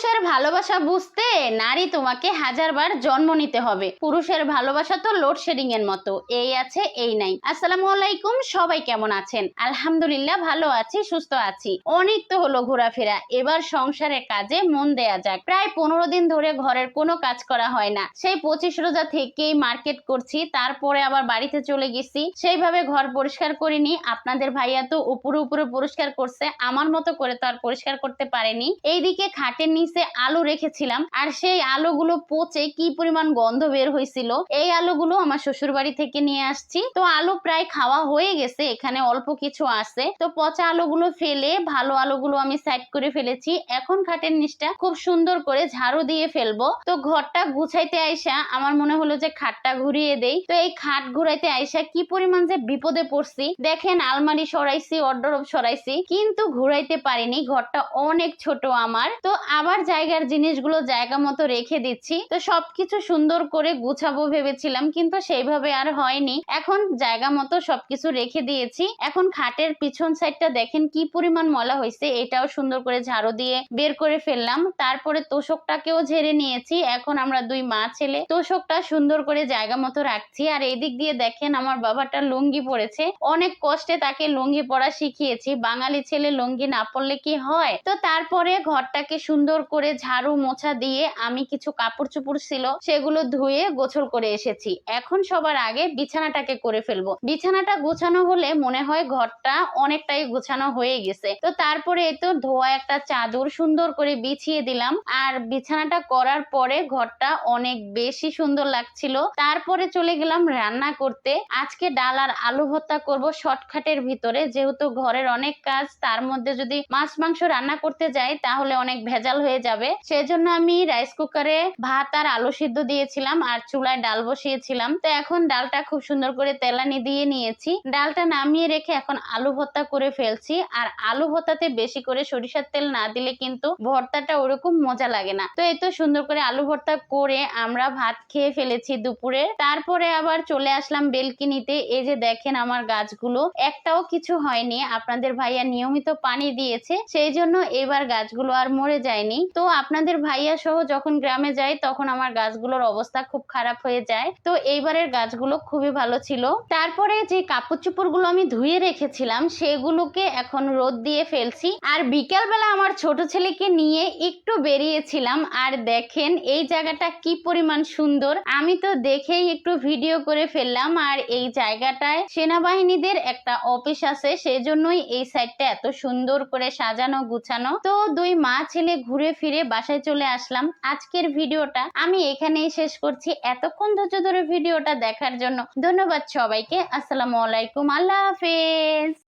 পুরুষের ভালোবাসা বুঝতে নারী তোমাকে হাজারবার জন্ম নিতে হবে। পুরুষের ভালোবাসা তো লোডশেডিং এর মতো। এই আছে, এই নাই। আসসালামু আলাইকুম, সবাই কেমন আছেন? আলহামদুলিল্লাহ ভালো আছি, সুস্থ আছি। অনেক তো হলো ঘোরাফেরা। এবার সংসারের কাজে মন দেয়া যাক। প্রায় পনেরো দিন ধরে ঘরের কোনো কাজ করা হয় না। সেই পঁচিশ রোজা থেকেই মার্কেট করছি, তারপরে আবার বাড়িতে চলে গেছি। সেইভাবে ঘর পরিষ্কার করিনি। আপনাদের ভাইয়া তো উপরে উপরে পরিষ্কার করছে। আমার মতো করে তো আর পরিষ্কার করতে পারেনি। এইদিকে খাটের নিচে আলু রেখেছিলাম। আর সেই আলুগুলো পচে কি পরিমাণ গন্ধ বের হয়েছিল, এই আলুগুলো আমার শ্বশুর বাড়ি থেকে নিয়ে আসছি। তো আলু প্রায় খাওয়া হয়ে গেছে, এখানে অল্প কিছু আছে। তো পচা আলুগুলো ফেলে, ভালো আলুগুলো আমি সাইড করে ফেলেছি। এখন খাটের নিচটা খুব সুন্দর করে ঝাড়ু দিয়ে ফেলব। তো ঘরটা গুছাইতে আইসা আমার মনে হলো যে খাটটা ঘুরিয়ে দেই। তো এই খাট ঘুরাইতে আইসা কি পরিমাণ যে বিপদে পড়ছি। দেখেন আলমারি সরাইছি অর্ডারব সরাইছি, কিন্তু ঘুরাইতে পারিনি। ঘরটা অনেক ছোট আমার। তো আবার জায়গার জিনিসগুলো জায়গা মতো রেখে দিচ্ছি। তো সবকিছু সুন্দর করে গুছাবো ভেবেছিলাম, কিন্তু সেইভাবে আর হয়নি। এখন জায়গা মতো সবকিছু রেখে দিয়েছি। এখন খাটের পিছন সাইডটা দেখেন কি পরিমাণ ময়লা হয়েছে এটাও সুন্দর করে ঝাড়ু দিয়ে বের করে ফেললাম। তারপরে তোষকটাকেও ঝেড়ে নিয়েছি। এখন আমরা দুই মা ছেলে তোষকটা সুন্দর করে জায়গা মতো রাখছি। আর এদিক দিয়ে দেখেন আমার বাবাটা লুঙ্গি পরেছে। অনেক কষ্টে তাকে লুঙ্গি পরা শিখিয়েছি। বাঙালি ছেলে লুঙ্গি না পরলে কি হয়? তো তারপরে ঘরটাকে সুন্দর করে ঝাড়ু মোছা দিয়ে আমি কিছু কাপড় চোপড় ছিল, সেগুলো ধুয়ে গোছল করে এসেছি। এখন সবার আগে বিছানাটাকে করে ফেলব। বিছানাটা গোছানো হলে মনে হয় ঘরটা অনেকটাই গোছানো হয়ে গেছে। তো তারপরে তো ধোয়া একটা চাদর সুন্দর করে বিছিয়ে দিলাম। আর বিছানাটা করার পরে ঘরটা অনেক বেশি সুন্দর লাগছিল। তারপরে চলে গেলাম রান্না করতে। আজকে ডাল আর আলু ভর্তা করব শর্টকাটের ভিতরে। যেহেতু ঘরের অনেক কাজ, তার মধ্যে যদি মাছ মাংস রান্না করতে যাই, তাহলে অনেক ভেজাল হয়ে যাবে। সেজন্য আমি রাইস কুকারে ভাত আর আলু সিদ্ধ দিয়েছিলাম আর চুলায় ডাল বসিয়েছিলাম। তো এখন ডালটা খুব সুন্দর করে তেলানি দিয়ে নিয়েছি। ডালটা নামিয়ে রেখে এখন আলু ভর্তা করে ফেলছি। আর আলু ভর্তাতে বেশি করে সরিষার তেল না দিলে কিন্তু ভর্তাটা ওরকম মজা লাগে না। তো এই তো সুন্দর করে আলু ভর্তা করে আমরা ভাত খেয়ে ফেলেছি দুপুরে। তারপরে আবার চলে আসলাম বেলকিনিতে। এই যে দেখেন আমার গাছগুলো। একটাও কিছু হয়নি। আপনাদের ভাইয়া নিয়মিত পানি দিয়েছে। সেই জন্য এবার গাছগুলো আর মরে যায়নি। তো আপনাদের ভাইয়া সহ যখন গ্রামে যাই তখন আমার গাছগুলোর অবস্থা খুব খারাপ হয়ে যায়। তো এইবারের গাছগুলো খুবই ভালো ছিল। তারপরে যে কাপড় চোপড়গুলো আমি ধুয়ে রেখেছিলাম, সেগুলোকে এখন রোদ দিয়ে ফেলছি। আর বিকেল বেলা আমার ছোট ছেলেকে নিয়ে একটু বেরিয়েছিলাম। আর দেখেন, এই জায়গাটা কি পরিমাণ সুন্দর। আমি তো দেখেই একটু ভিডিও করে ফেললাম। আর এই জায়গাটায় সেনাবাহিনীদের একটা অফিস আছে, সেজন্যই এই সাইডটা এত সুন্দর করে সাজানো, গুছানো। তো দুই মা ছেলে ঘুরে ফিরে বাসায় চলে আসলাম। আজকের ভিডিওটা আমি এখানেই শেষ করছি। এতক্ষণ ধৈর্য ধরে ভিডিওটা দেখার জন্য ধন্যবাদ সবাইকে। আসসালামু আলাইকুম। আল্লাহ হাফেজ।